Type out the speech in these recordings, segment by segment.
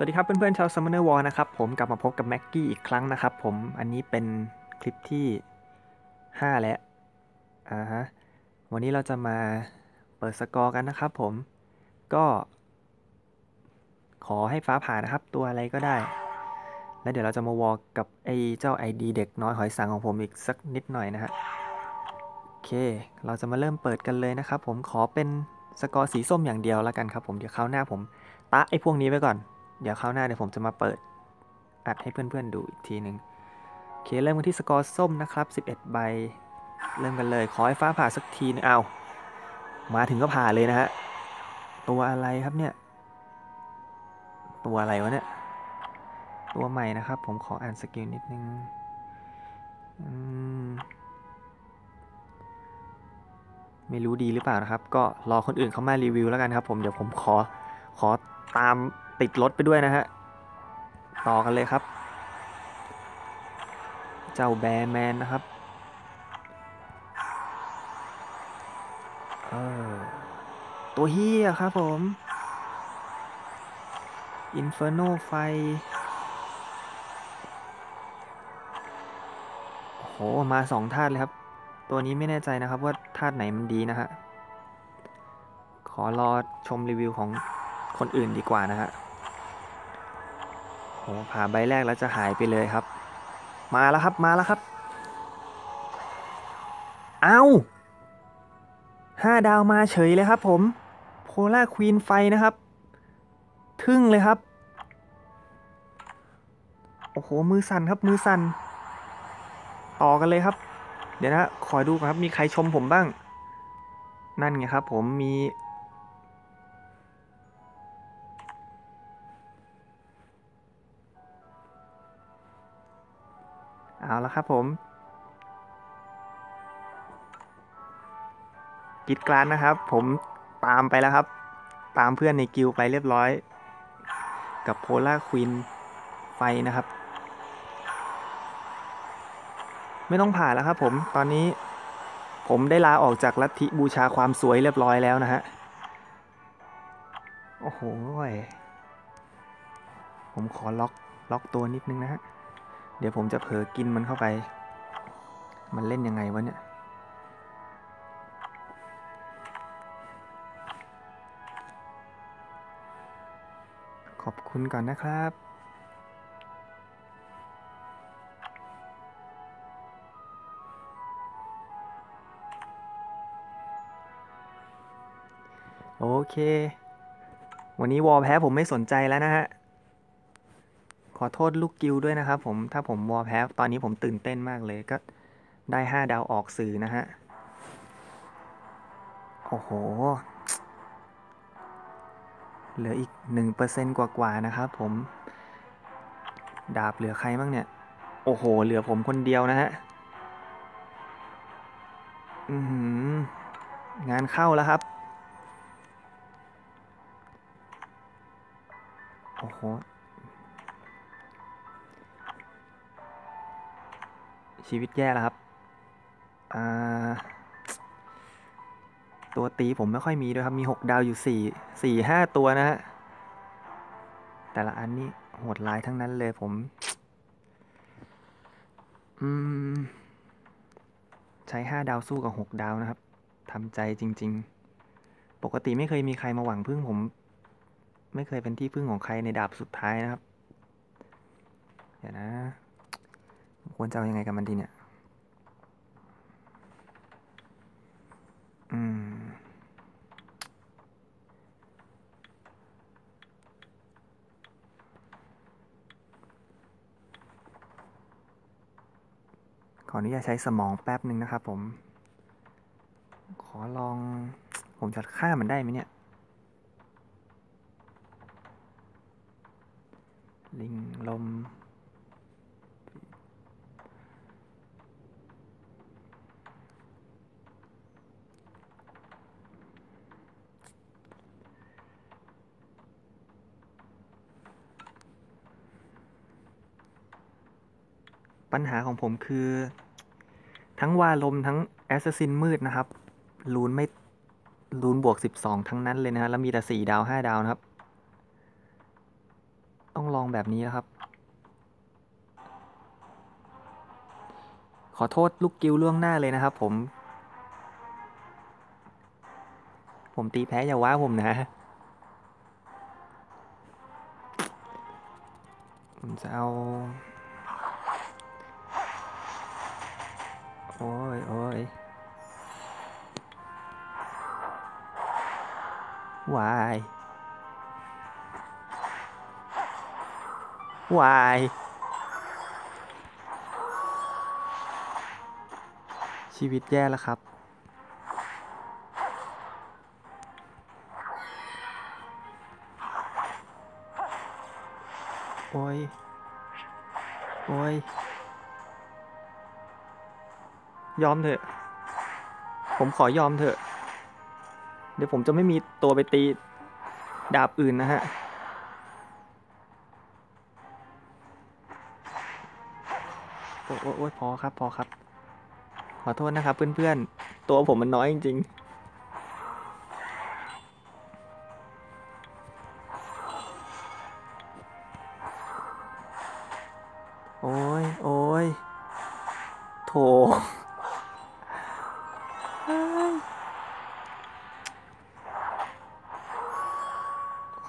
สวัสดีครับเพื่อนๆชาว Summoner War นะครับผมกลับมาพบกับแม็กกี้อีกครั้งนะครับผมอันนี้เป็นคลิปที่ 5 แล้วอ่าฮะวันนี้เราจะมาเปิดสกอร์กันนะครับผมก็ ขอให้ฟ้าผ่านะครับ ตัวอะไรก็ได้ แล้วเดี๋ยวเราจะมาวอลกับไอ้เจ้า ID เด็กน้อยหอยสังของผมอีกสักนิดหน่อยนะฮะโอเค เราจะมาเริ่มเปิดกันเลยนะครับผมขอเป็นสกอร์สีส้มอย่างเดียวแล้วกันครับผมเดี๋ยวคราวหน้าผมตะไอ้พวกนี้ไว้ก่อน เดี๋ยวคราวหน้าเดี๋ยวผมจะมาเปิดอัดให้เพื่อนๆดูอีกทีหนึ่งโอเคเริ่มกันที่สกอร์ส้มนะครับ 11 ใบ เริ่มกันเลย ขอให้ฟ้าผ่าสักทีนึงเอา มาถึงก็ผ่าเลยนะฮะ ตัวอะไรครับเนี่ย ตัวอะไรวะเนี่ย ตัวใหม่นะครับ ผมขออ่านสกิลนิดนึงไม่รู้ดีหรือเปล่านะครับ ก็รอคนอื่นเขามารีวิวแล้วกันครับ ผมเดี๋ยวผมขอขอตาม ติดรถไปด้วยนะฮะ ต่อกันเลยครับ เจ้าแบร์แมนนะครับเออตัวเฮียครับผมอินเฟอร์โนไฟโอ้โห มาสองธาตุเลยครับ ตัวนี้ไม่แน่ใจนะครับว่าธาตุไหนมันดีนะฮะ ขอรอชมรีวิวของคนอื่นดีกว่านะฮะ โหผ่าใบแรกแล้วจะหายไปเลยครับ มาแล้วครับมาแล้วครับ เอาห้าดาวมาเฉยเลยครับผมโพล่าควีนไฟนะครับ ทึ่งเลยครับ โอ้โห มือสั่นครับมือสั่นต่อกันเลยครับ เดี๋ยวนะ ขอดูครับ มีใครชมผมบ้าง นั่นไงครับผมมี เอาละครับผมกิดกลานนะครับ ผมตามไปแล้วครับ ตามเพื่อนในกิลไปเรียบร้อย กับโพล่าควินไฟนะครับ ไม่ต้องผ่าแล้วครับผมตอนนี้ผมได้ลาออกจากลัทธิบูชาความสวยเรียบร้อยแล้วนะฮะ โอ้โห ผมขอล็อกล็อกตัวนิดนึงนะฮะ เดี๋ยวผมจะเผลอกินมันเข้าไป มันเล่นยังไงวะเนี่ย ขอบคุณก่อนนะครับ โอเค วันนี้วอลแพ้ผมไม่สนใจแล้วนะฮะ ขอโทษลูกกิลด้วยนะครับผมถ้าผมวอลแพ้ตอนนี้ผมตื่นเต้นมากเลยก็ได้ห้าดาวออกสื่อนะฮะ โอ้โห เหลืออีกหนึ่งเปอร์เซนต์กว่าๆนะครับผม ดาบเหลือใครบ้างเนี่ย โอ้โห เหลือผมคนเดียวนะฮะ อืมงานเข้าแล้วครับ โอ้โห ชีวิตแย่แล้วครับตัวตีผมไม่ค่อยมีด้วยครับ มีหกดาวอยู่สี่สี่ห้าตัวนะฮะ แต่ละอันนี้โหดร้ายทั้งนั้นเลยผม อืม ใช้ห้าดาวสู้กับหกดาวนะครับทำใจจริง ๆ ปกติไม่เคยมีใครมาหวังพึ่งผม ไม่เคยเป็นที่พึ่งของใครในดาบสุดท้ายนะครับ เดี๋ยวนะ ควรจะเอายังไงกับมันดีเนี่ย อืม ขออนุญาตใช้สมองแป๊บหนึ่งนะครับผม ขอลอง ผมจะฆ่ามันได้ไหมเนี่ย ลิงลม ปัญหาของผมคือ ทั้งวาลมทั้งแอสซัสซินมืดนะครับลูนไม่ลูนบวก 12 ทั้งนั้นเลยนะฮะแล้วมีแต่ 4 ดาว 5 ดาวนะครับ ต้องลองแบบนี้นะครับ ขอโทษลูกกิวล่วงหน้าเลยนะครับผม ผมตีแพ้อย่าว่าผมนะผมจะเอา โอ้ยโอ้ยวายวายชีวิตแย่แล้วครับ โอ้ย โอ้ย ยอมเถอะ ผมขอยอมเถอะ เดี๋ยวผมจะไม่มีตัวไปตีดาบอื่นนะฮะ โอ้ยโอ้พอครับ พอครับ ขอโทษนะครับ เพื่อนๆ ตัวผมมันน้อยจริงๆโอ้ย โอ้ย โถ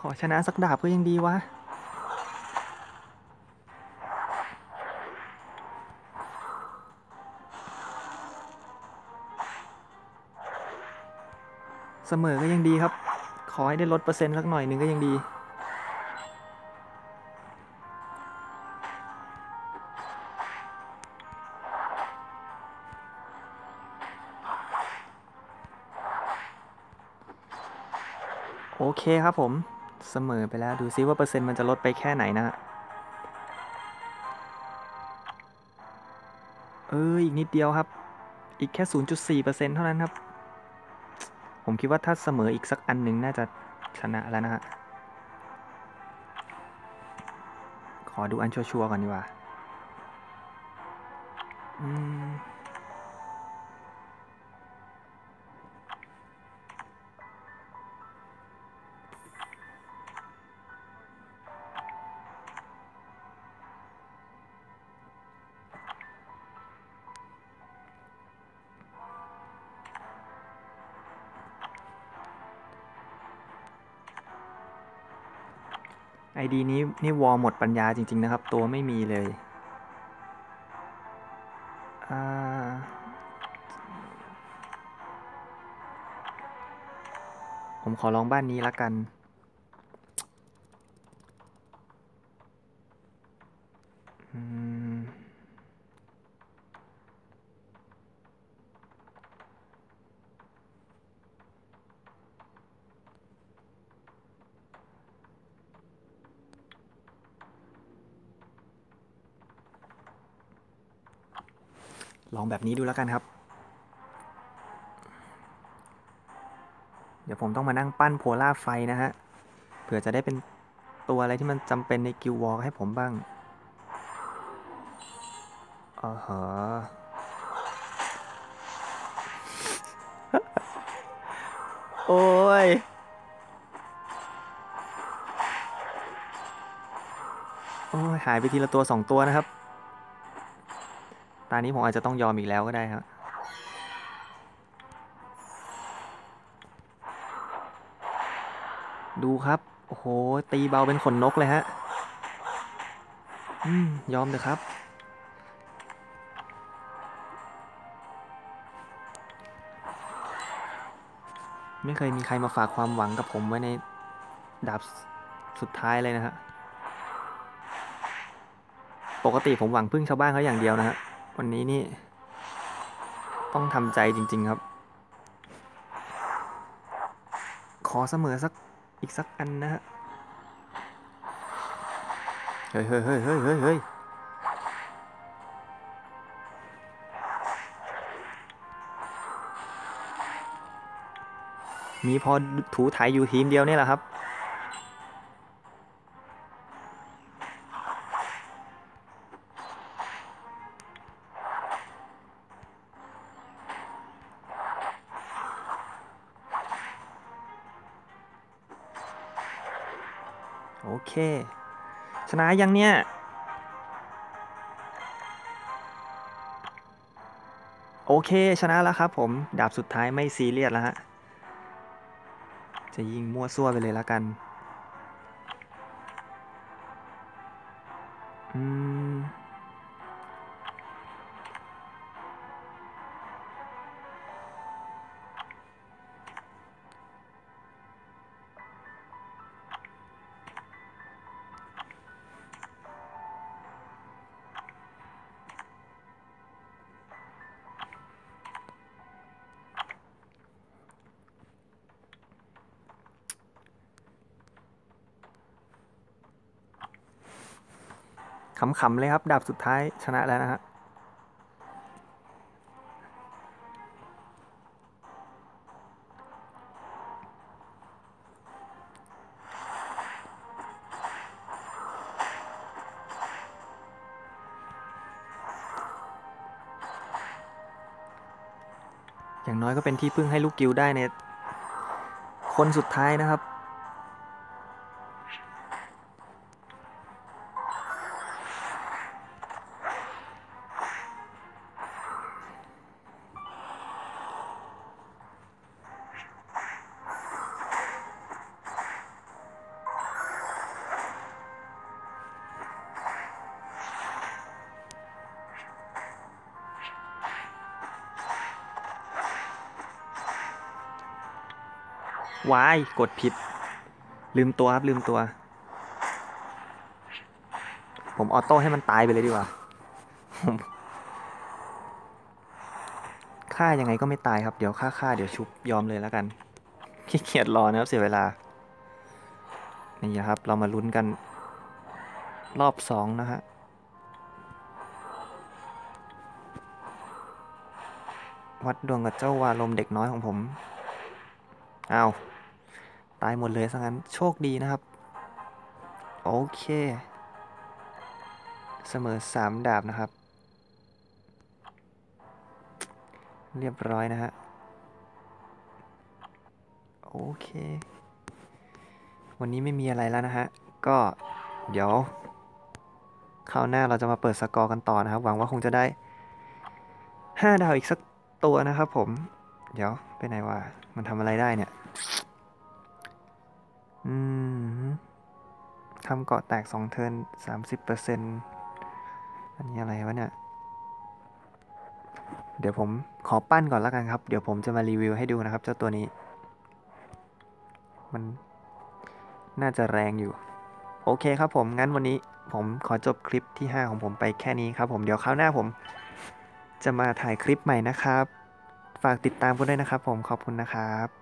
ขอชนะสักดาบก็ยังดีวะ เสมอก็ยังดีครับ ขอให้ได้ลดเปอร์เซ็นต์สักหน่อยหนึ่งก็ยังดีโอเคครับผม เสมอไปแล้วดูซิว่าเปอร์เซ็นต์มันจะลดไปแค่ไหนนะฮะเอออีกนิดเดียวครับ อีกแค่ 0.4%เท่านั้นครับ ผมคิดว่าถ้าเสมออีกสักอันหนึ่งน่าจะชนะแล้วนะฮะขอดูอันชัวร์ๆก่อนดีกว่า อืม ไอดีนี้นี่วอลหมดปัญญาจริง ๆ นะครับ ตัวไม่มีเลยผมขอลองบ้านนี้ละกัน ลองแบบนี้ดูแล้วกันครับ เดี๋ยวผมต้องมานั่งปั้นโพล่าไฟนะฮะ เผื่อจะได้เป็นตัวอะไรที่มันจำเป็นในกิลวอลให้ผมบ้างอ๋อฮะโอ้ยโอ้ยหายไปทีละตัวสองตัวนะครับ ตอนนี้ผมอาจจะต้องยอมอีกแล้วก็ได้ครับดูครับ โอ้โห ตีเบาเป็นขนนกเลยฮะ อืม ยอมเลยครับ ไม่เคยมีใครมาฝากความหวังกับผมไว้ในดาบสุดท้ายเลยนะฮะ ปกติผมหวังพึ่งชาวบ้านเขาอย่างเดียวนะฮะ วันนี้นี่ ต้องทำใจจริง ๆครับ ขอเสมอสักอีกสักอันนะฮะเฮ้ยเฮ้ยเฮ้ยเฮ้ยเฮ้ยเฮ้ยมีพอถูไถอยู่ทีมเดียวนี่แหละครับ โอเค ชนะยังเนี่ย โอเค ชนะแล้วครับผม ดาบสุดท้ายไม่ซีเรียสแล้วฮะ จะยิงมั่วซั่วไปเลยแล้วกัน อืม ขำๆเลยครับ ดาบสุดท้ายชนะแล้วนะฮะอย่างน้อยก็เป็นที่พึ่งให้ลูกกิวได้ในคนสุดท้ายนะครับ วายกดผิด ลืมตัวครับ ลืมตัว ผมออโต้ให้มันตายไปเลยดีกว่าฆ่ายังไงก็ไม่ตายครับ เดี๋ยวฆ่าฆ่าเดี๋ยวชุบยอมเลยแล้วกัน ขี้เกียจรอนะครับเสียเวลา นี่ครับ เรามาลุ้นกัน รอบสองนะฮะวัดดวงกับเจ้าวาลมเด็กน้อยของผม อ้าวตายหมดเลยซะงั้นโชคดีนะครับ โอเค เสมอสามดาบนะครับ เรียบร้อยนะฮะ โอเค วันนี้ไม่มีอะไรแล้วนะฮะ ก็เดี๋ยวคราวหน้าเราจะมาเปิดสกอร์กันต่อนะครับ หวังว่าคงจะได้ 5 ดาวอีกสักตัวนะครับผม เดี๋ยว ไปไหนวะ มันทำอะไรได้เนี่ย อืมทำเกาะแตกสองเทิร์นสามสิบเปอร์เซ็นต์อันนี้อะไรวะเนี่ย เดี๋ยวผมขอปั้นก่อนแล้วกันครับ เดี๋ยวผมจะมารีวิวให้ดูนะครับ เจ้าตัวนี้ มันน่าจะแรงอยู่ โอเคครับผม งั้นวันนี้ผมขอจบคลิปที่ 5 ของผมไปแค่นี้ครับผม เดี๋ยวคราวหน้าผมจะมาถ่ายคลิปใหม่นะครับ ฝากติดตามกันด้วยนะครับผมขอบคุณนะครับ